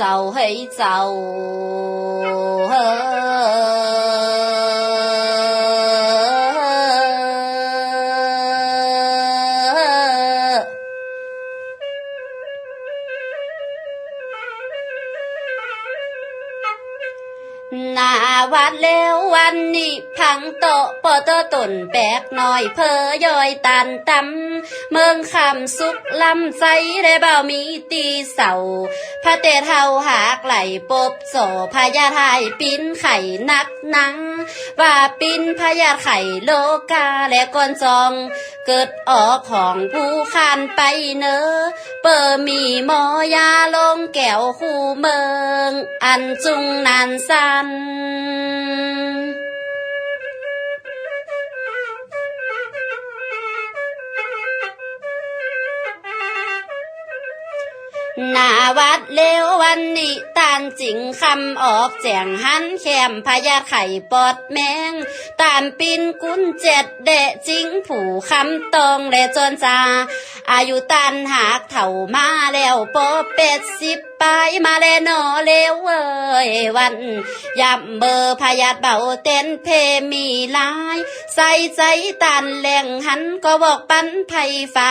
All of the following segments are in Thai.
เจ้าใหน้าวัดแล้ววันนี้พังโตปอตตุนแบกหน่อยเพอย่อยตันตำเมืองคำสุกลำใจได้เบามีตีเสาพระเตเทาหากไหลปบโสพญาไทยปิ้นไข่นักหนัง ว่าปิ้นพญาไข่โลกาและก้อนจอง เกิดออกของผู้ขานไปเนอ เปิมีหมอยาลงแก้วคู่เมือง อันจุงนานสัน หน้าวัดเลววันนี้ตานจิงคำออกแจงหันแคมพญาไข่ปอดแมง ตามปินกุนเจ็ดเดะจิงผู้คำตองและจนจา อายุตันหากเถ่ามาแล้วปอเป็ดสิบปายมาแลนอเลวเว้ยวันยำเบอร์พยาดเบาเต้นเพมีลา ใส่ใจตันแหล่งหันก็บอกปันไพฟ้า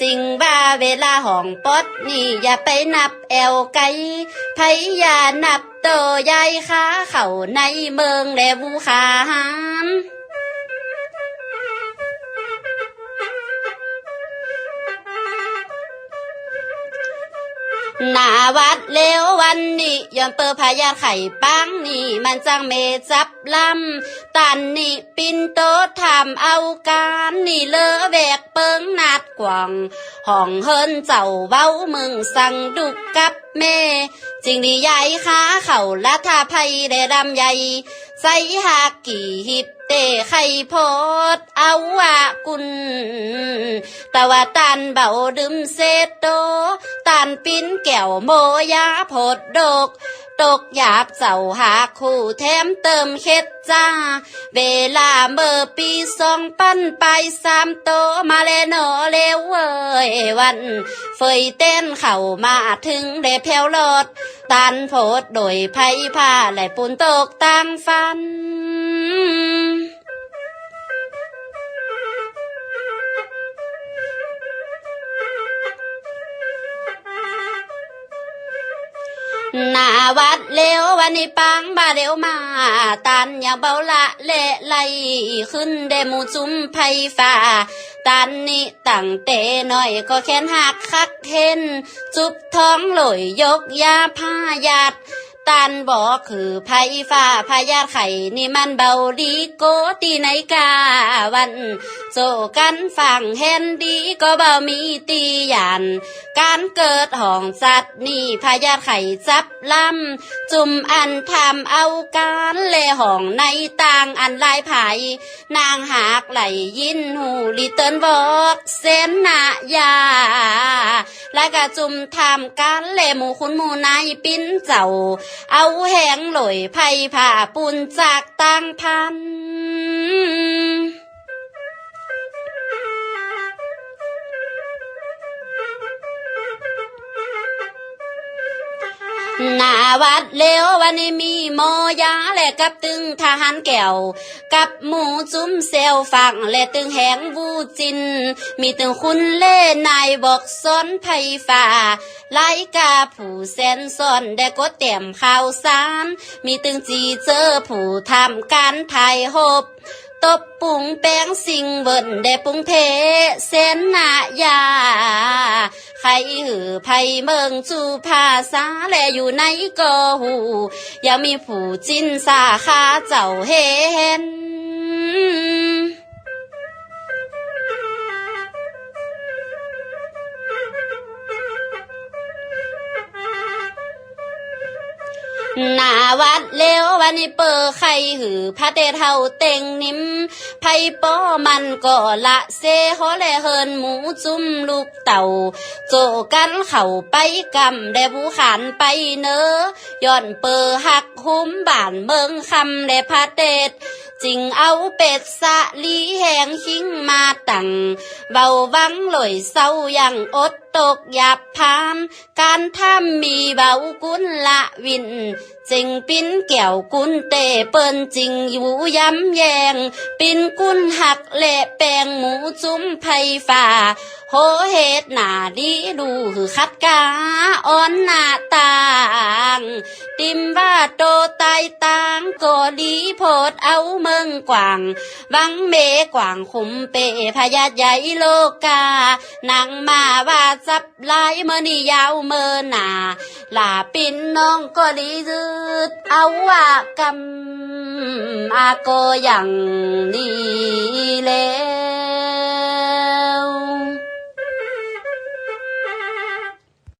จริงว่าเวลาห้องปดนี่อย่าไปนับแอวไกลไพอย่านับโตใหญ่ขาเข่าในเมืองและบูขาน หน้าวัดเลววันนี้ยอมเปิดพยาไข่ปังนี่ มันจังเมจับลำตันนี่ปินโตทำเอาการนี่เลอแวกเปิงนัดกว่างห้องเฮินเจ้าเบ้ามึงสั่งดุกกับ แม่จริงดีใหญ่ขาเข่าละทาไพได้ดำใหญ่ใส่หากกี่หิบเตะไข่โพดเอาว่ากุนแต่ว่าตันเบาดื่มเซตโตตันปิ้นแก้วโมยาโพดดก ตกหยาบเจ้าหาคู่แถมเติมเฮ็ดจ้า เวลาเมื่อปีสองปั้นไปสามโตมาเลนอเลวเว้ยวันเฟยเต้นเข่ามาถึงได้แผ่วรถตันโพดโดยไพ่ผ้าและปูนตกตั้งฟัน หน้าวัดเร็ววันนี้ปังบาเร็วมา ตันอย่างเบาละเละไหลขึ้นเดมูจุ้มไพฟ้าตันนี่ตั้งเตหน่อยก็แค้นหักคักเห็นจุบท้องหลอยยกยาผ้ายัด ตันบอกคือไพฟ้าพายาไข่นี่มันเบาดีโกตีในกาวันโจกันฝั่งเห็นดีก็เบามีตีหยันการเกิดของสัตว์นี่พายาไข่จับลำจุ่มอันทำเอาการเลห้องในต่างอันลายไผ่นางหากไหลยินหูลิเตินบอกเส้นนายาและก็จุ่มทำการเลหมูคุณหมูนายปิ้นเจ้าเอาแหงหลอยไผ่ผ่าปุนจากต่างพัน หน้าวัดเลววันนี้มีโมยาและกับตึงทหารแก้วกับหมูจุ้มเซลฝังและตึงแหงวูจิน มีตึงคุณเล่นายบอกซ้อนไพฟ้าไล่กาผู้แสนซ้อนได้ก็เต็มข่าวสาร มีตึงจีเจอผู้ทำการถ่ายหบ ตบปุงแป้งสิงเบิ่นได้ปุงเพเส้นหนายา ใครหือไพเมืองจูภาษาและอยู่ในกอหูยังมีผู้จินสาขาเจ้าเห็น หนาวัดเล้ววันนี้เปิดไข่หือพระเตเท่าเต็งนิ่มไผ่ป้อมันก็ละเซฮอแลเฮินหมูจุ้มลูกเต่า โจกันเข่าไปกำได้ผู้ขานไปเนอย้อนเปิดหักหุ้มบ้านเมืองคำและพระเตดจิงเอาเป็ดสะลีแหงหิ้งมาตั้งเบาวังลอยเศร้ายังอดตกหยาบพาม การทำมีเบากุนละวินจิงปิ้นแก้วกุนเตเปิ้นจริงอยู่ย้ำแยง ปิ้นกุนหักเละแปงหมูจุ้มไผ่ฝ่าโหเฮ็ดหนาดีดูคือคัดกาอ่อนหน้าต่าง ติมว่าโตตายต่างก็ดีโพดเอาเมืองกว่าง วังเมกว่างคุมเปพยาใหญ่โลกา นางมาว่าจับลายเมื่อนี่ยาวเมื่อหนาลาปินน้องก็ดียืดเอาว่ากำอาโกอย่างนี้เล